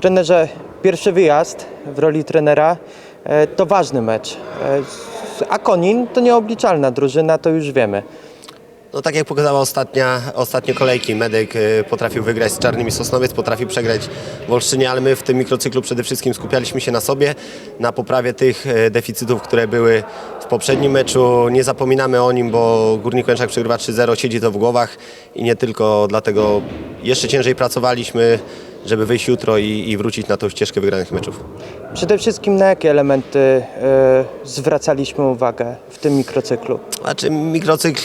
Trenerze, pierwszy wyjazd w roli trenera e, to ważny mecz. E, A Konin to nieobliczalna drużyna, to już wiemy. No tak jak pokazała ostatnia, ostatnie kolejki, Medyk y, potrafił wygrać z Czarnymi Sosnowiec, potrafił przegrać w Olsztynie, ale my w tym mikrocyklu przede wszystkim skupialiśmy się na sobie, na poprawie tych y, deficytów, które były w poprzednim meczu. Nie zapominamy o nim, bo Górnik Łęczak przegrywa 3-0, siedzi to w głowach i nie tylko dlatego jeszcze ciężej pracowaliśmy, żeby wyjść jutro i, i wrócić na tą ścieżkę wygranych meczów. Przede wszystkim na jakie elementy e, zwracaliśmy uwagę w tym mikrocyklu? Znaczy mikrocykl,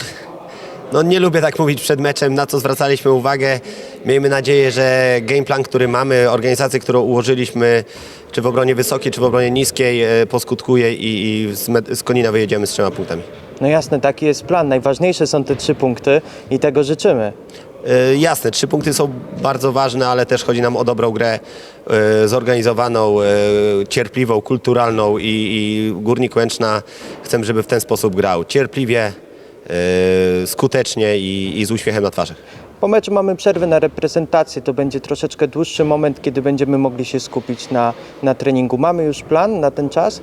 no nie lubię tak mówić przed meczem, na co zwracaliśmy uwagę. Miejmy nadzieję, że game plan, który mamy, organizację, którą ułożyliśmy, czy w obronie wysokiej, czy w obronie niskiej, e, poskutkuje i, i z, Med- z Konina wyjedziemy z trzema punktami. No jasne, taki jest plan. Najważniejsze są te trzy punkty i tego życzymy. E, Jasne, trzy punkty są bardzo ważne, ale też chodzi nam o dobrą grę, e, zorganizowaną, e, cierpliwą, kulturalną i, i Górnik Łęczna chcemy, żeby w ten sposób grał. Cierpliwie, skutecznie i, i z uśmiechem na twarzy. Po meczu mamy przerwę na reprezentację, to będzie troszeczkę dłuższy moment, kiedy będziemy mogli się skupić na, na treningu. Mamy już plan na ten czas?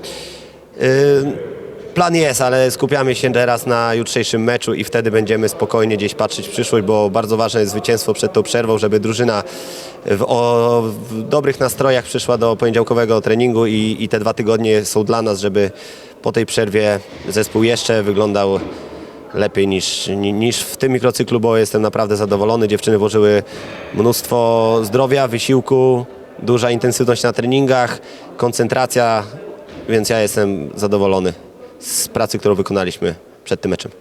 Y, Plan jest, ale skupiamy się teraz na jutrzejszym meczu i wtedy będziemy spokojnie gdzieś patrzeć w przyszłość, bo bardzo ważne jest zwycięstwo przed tą przerwą, żeby drużyna w, o, w dobrych nastrojach przyszła do poniedziałkowego treningu i, i te dwa tygodnie są dla nas, żeby po tej przerwie zespół jeszcze wyglądał lepiej niż, ni- niż w tym mikrocyklu, bo jestem naprawdę zadowolony. Dziewczyny włożyły mnóstwo zdrowia, wysiłku, duża intensywność na treningach, koncentracja, więc ja jestem zadowolony z pracy, którą wykonaliśmy przed tym meczem.